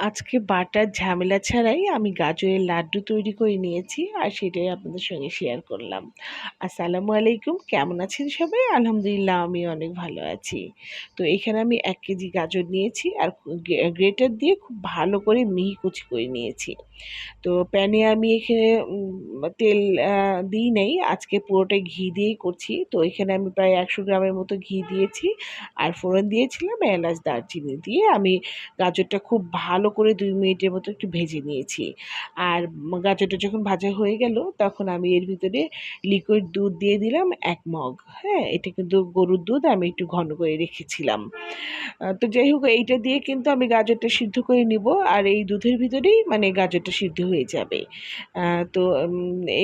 আজকে বাটার ঝামেলা ছাড়াই আমি গাজরের লাড্ডু তৈরি করে নিয়েছি আর সেটাই আপনাদের সঙ্গে শেয়ার করলাম। আসসালামু আলাইকুম, কেমন আছেন সবাই? আলহামদুলিল্লাহ, আমি অনেক ভালো আছি। তো এখানে আমি এক কেজি গাজর নিয়েছি আর গ্রেটার দিয়ে খুব ভালো করে মিহি কুচি করে নিয়েছি। তো প্যানে আমি এখানে তেল দিই নেই, আজকে পুরোটাই ঘি দিয়েই করছি। তো এখানে আমি প্রায় একশো গ্রামের মতো ঘি দিয়েছি। আর ফোড়ন দিয়েছিলাম এলাচ, দারচিনি দিয়ে। আমি গাজরটা খুব ভালো করে দুই মিনিটের মতো একটু ভেজে নিয়েছি। আর গাজরটা যখন ভাজা হয়ে গেল, তখন আমি এর ভিতরে লিকুইড দুধ দিয়ে দিলাম, এক মগ। হ্যাঁ এটা কিন্তু গরুর দুধ, আমি একটু ঘন করে রেখেছিলাম। তো যাই হোক, এইটা দিয়ে কিন্তু আমি গাজরটা সিদ্ধ করে নিব, আর এই দুধের ভিতরেই মানে গাজরটা সিদ্ধ হয়ে যাবে। তো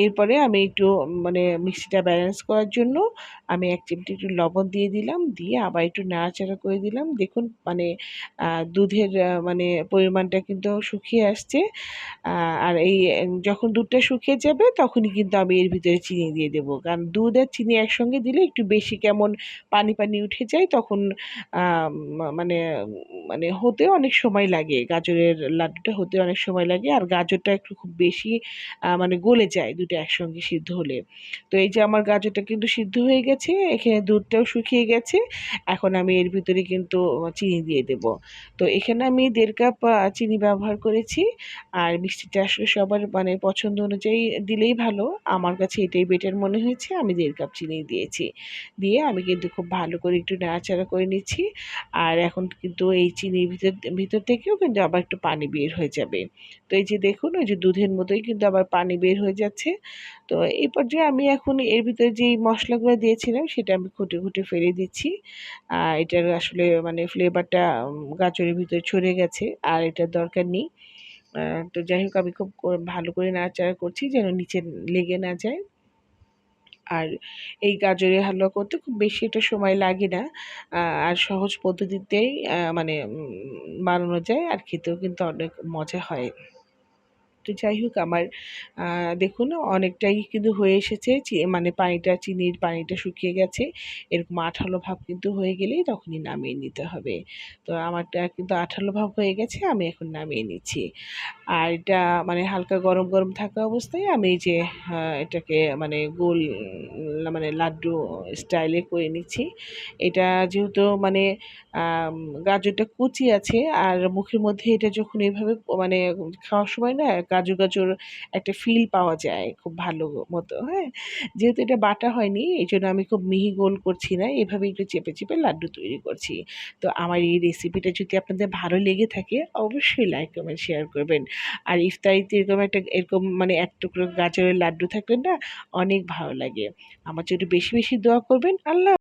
এরপরে আমি একটু মানে মিক্সিটা ব্যালেন্স করার জন্য আমি এক চিমটি একটু লবণ দিয়ে দিলাম, দিয়ে আবার একটু নাড়াচাড়া করে দিলাম। দেখুন মানে দুধের মানে পরিমাণটা কিন্তু শুকিয়ে আসছে। আর এই, যখন দুধটা শুকিয়ে যাবে তখনই কিন্তু আমি এর ভিতরে চিনি দিয়ে দেবো। কারণ দুধ আর চিনি একসঙ্গে দিলে একটু বেশি কেমন পানি পানি উঠে যায় তখন মানে মানে হতে অনেক সময় লাগে। গাজরের লাড্ডুটা হতে অনেক সময় লাগে আর গাজরটা একটু খুব বেশি মানে গলে যায় দুটো একসঙ্গে সিদ্ধ হলে। তো এই যে আমার গাজরটা কিন্তু সিদ্ধ হয়ে গেছে, এখানে দুধটাও শুকিয়ে গেছে। এখন আমি এর ভিতরে কিন্তু চিনি দিয়ে দেব। তো এখানে আমি দেড় কাপ চিনি ব্যবহার করেছি। আর মিষ্টিটা আসলে সবার মানে পছন্দ অনুযায়ী দিলেই ভালো। আমার কাছে এটাই বেটার মনে হয়েছে। আমি দেড় কাপ চিনি দিয়েছি। দিয়ে আমি কিন্তু খুব ভালো করে একটু নাড়াচাড়া করে নিচ্ছি। আর এখন কিন্তু এই চিনির ভিতর ভিতর থেকেও কিন্তু আবার একটু পানি বের হয়ে যাবে। তো এই যে দেখুন, ওই যে দুধের মতোই কিন্তু আবার পানি বের হয়ে যাচ্ছে। তো এই পর্যায়ে আমি এখন এর ভিতরে যেই মশলাগুলো দিয়েছিলাম, সেটা আমি খুঁটে খুঁটে ফেলে দিচ্ছি। আর এটার আসলে মানে ফ্লেভারটা গাজরের ভিতরে ছড়ে গেছে, আর এটার দরকার নেই। তো যাই হোক, আমি খুব ভালো করে নাড়াচাড়া করছি যেন নিচে লেগে না যায়। আর এই গাজরের হালুয়া করতে খুব বেশি একটা সময় লাগে না। আর সহজ পদ্ধতিতেই মানে বানানো যায়, আর খেতেও কিন্তু অনেক মজা হয়। তো যাই হোক আমার দেখুন অনেকটাই কিন্তু হয়ে এসেছে মানে পানিটা, চিনির পানিটা শুকিয়ে গেছে। এরকম আঠালো ভাব কিন্তু হয়ে গেলেই তখনই নামিয়ে নিতে হবে। তো আমারটা কিন্তু আঠালো ভাব হয়ে গেছে, আমি এখন নামিয়ে নিচ্ছি। আর এটা মানে হালকা গরম গরম থাকা অবস্থায় আমি যে এটাকে মানে গোল মানে লাড্ডু স্টাইলে করে নিচ্ছি। এটা যেহেতু মানে গাজরটা কুচি আছে, আর মুখের মধ্যে এটা যখন এইভাবে মানে খাওয়ার সময় না গাজর গাজর একটা ফিল পাওয়া যায় খুব ভালো মতো হ্যাঁ? যেহেতু এটা বাটা হয়নি এই জন্য আমি খুব মিহি গোল করছি না, এভাবে একটু চেপে চেপে লাড্ডু তৈরি করছি। তো আমার এই রেসিপিটা যদি আপনাদের ভালো লেগে থাকে, অবশ্যই লাইক কমেন্ট শেয়ার করবেন। আর ইফতারিতে এরকম একটা, এরকম মানে এক টুকরো গাজরের লাড্ডু থাকলে না অনেক ভালো লাগে। আমার জন্য বেশি বেশি দোয়া করবেন। আল্লাহ